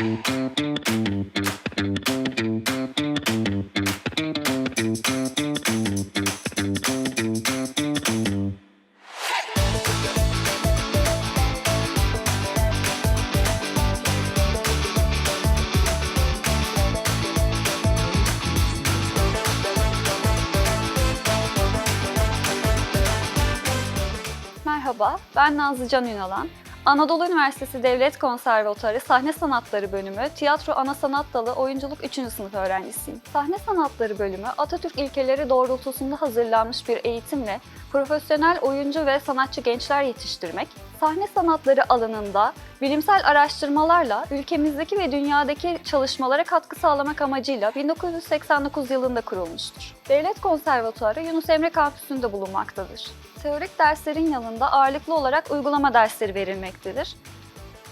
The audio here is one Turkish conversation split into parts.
Merhaba, ben Nazlı Can Ünalan. Anadolu Üniversitesi Devlet Konservatuarı Sahne Sanatları Bölümü Tiyatro Ana Sanat Dalı Oyunculuk 3. sınıf öğrencisiyim. Sahne Sanatları Bölümü Atatürk ilkeleri doğrultusunda hazırlanmış bir eğitimle profesyonel oyuncu ve sanatçı gençler yetiştirmek, sahne sanatları alanında bilimsel araştırmalarla ülkemizdeki ve dünyadaki çalışmalara katkı sağlamak amacıyla 1989 yılında kurulmuştur. Devlet Konservatuarı Yunus Emre Kampüsü'nde bulunmaktadır. Teorik derslerin yanında ağırlıklı olarak uygulama dersleri verilmektedir.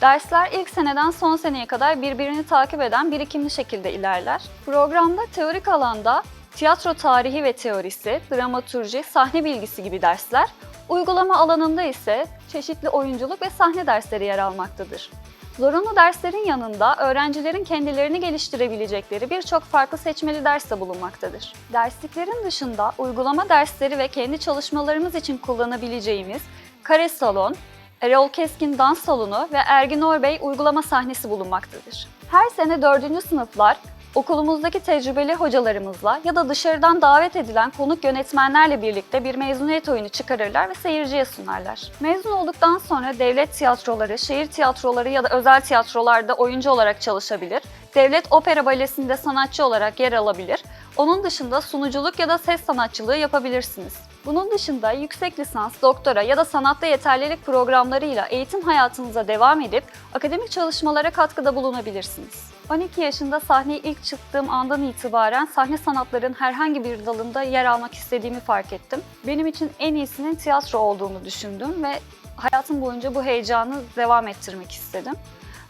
Dersler ilk seneden son seneye kadar birbirini takip eden birikimli şekilde ilerler. Programda teorik alanda tiyatro tarihi ve teorisi, dramaturji, sahne bilgisi gibi dersler, uygulama alanında ise çeşitli oyunculuk ve sahne dersleri yer almaktadır. Zorunlu derslerin yanında öğrencilerin kendilerini geliştirebilecekleri birçok farklı seçmeli ders de bulunmaktadır. Dersliklerin dışında uygulama dersleri ve kendi çalışmalarımız için kullanabileceğimiz Kare Salon, Erol Keskin Dans Salonu ve Ergin Orbey uygulama sahnesi bulunmaktadır. Her sene 4. sınıflar okulumuzdaki tecrübeli hocalarımızla ya da dışarıdan davet edilen konuk yönetmenlerle birlikte bir mezuniyet oyunu çıkarırlar ve seyirciye sunarlar. Mezun olduktan sonra devlet tiyatroları, şehir tiyatroları ya da özel tiyatrolarda oyuncu olarak çalışabilir, devlet opera balesinde sanatçı olarak yer alabilir, onun dışında sunuculuk ya da ses sanatçılığı yapabilirsiniz. Bunun dışında yüksek lisans, doktora ya da sanatta yeterlilik programlarıyla eğitim hayatınıza devam edip akademik çalışmalara katkıda bulunabilirsiniz. 12 yaşında sahneye ilk çıktığım andan itibaren sahne sanatların herhangi bir dalında yer almak istediğimi fark ettim. Benim için en iyisinin tiyatro olduğunu düşündüm ve hayatım boyunca bu heyecanı devam ettirmek istedim.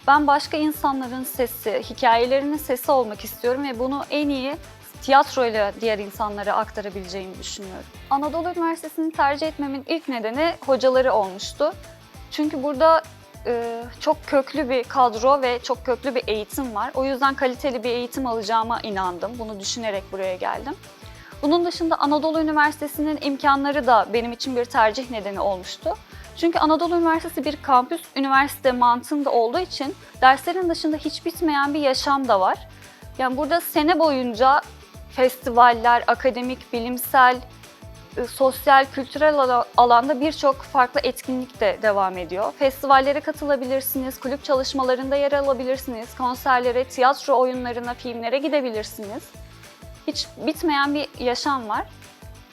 Ben başka insanların sesi, hikayelerinin sesi olmak istiyorum ve bunu en iyi tiyatroyla diğer insanlara aktarabileceğimi düşünüyorum. Anadolu Üniversitesi'ni tercih etmemin ilk nedeni hocaları olmuştu. Çünkü burada e, çok köklü bir kadro ve çok köklü bir eğitim var. O yüzden kaliteli bir eğitim alacağıma inandım. Bunu düşünerek buraya geldim. Bunun dışında Anadolu Üniversitesi'nin imkanları da benim için bir tercih nedeni olmuştu. Çünkü Anadolu Üniversitesi bir kampüs üniversite mantığında olduğu için derslerin dışında hiç bitmeyen bir yaşam da var. Yani burada sene boyunca festivaller, akademik, bilimsel, sosyal, kültürel ala- alanda birçok farklı etkinlik de devam ediyor. Festivallere katılabilirsiniz, kulüp çalışmalarında yer alabilirsiniz, konserlere, tiyatro oyunlarına, filmlere gidebilirsiniz. Hiç bitmeyen bir yaşam var.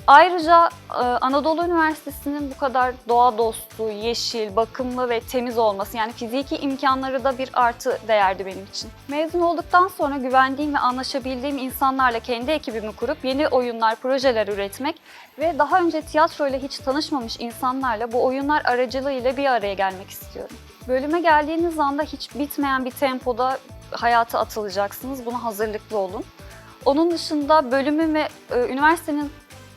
Ayrıca e, Anadolu Üniversitesi'nin bu kadar doğa dostu, yeşil, bakımlı ve temiz olması yani fiziki imkanları da bir artı değerdi benim için. Mezun olduktan sonra güvendiğim ve anlaşabildiğim insanlarla kendi ekibimi kurup yeni oyunlar, projeler üretmek ve daha önce tiyatro ile hiç tanışmamış insanlarla bu oyunlar aracılığıyla bir araya gelmek istiyorum. Bölüme geldiğiniz anda hiç bitmeyen bir tempoda hayata atılacaksınız. Buna hazırlıklı olun. Onun dışında bölümün ve e, üniversitenin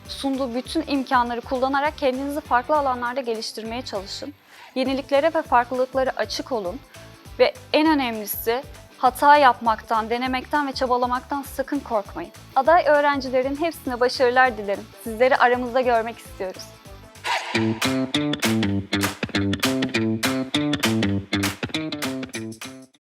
sunduğu bütün imkanları kullanarak kendinizi farklı alanlarda geliştirmeye çalışın. Yeniliklere ve farklılıklara açık olun ve en önemlisi hata yapmaktan, denemekten ve çabalamaktan sakın korkmayın. Aday öğrencilerin hepsine başarılar dilerim. Sizleri aramızda görmek istiyoruz.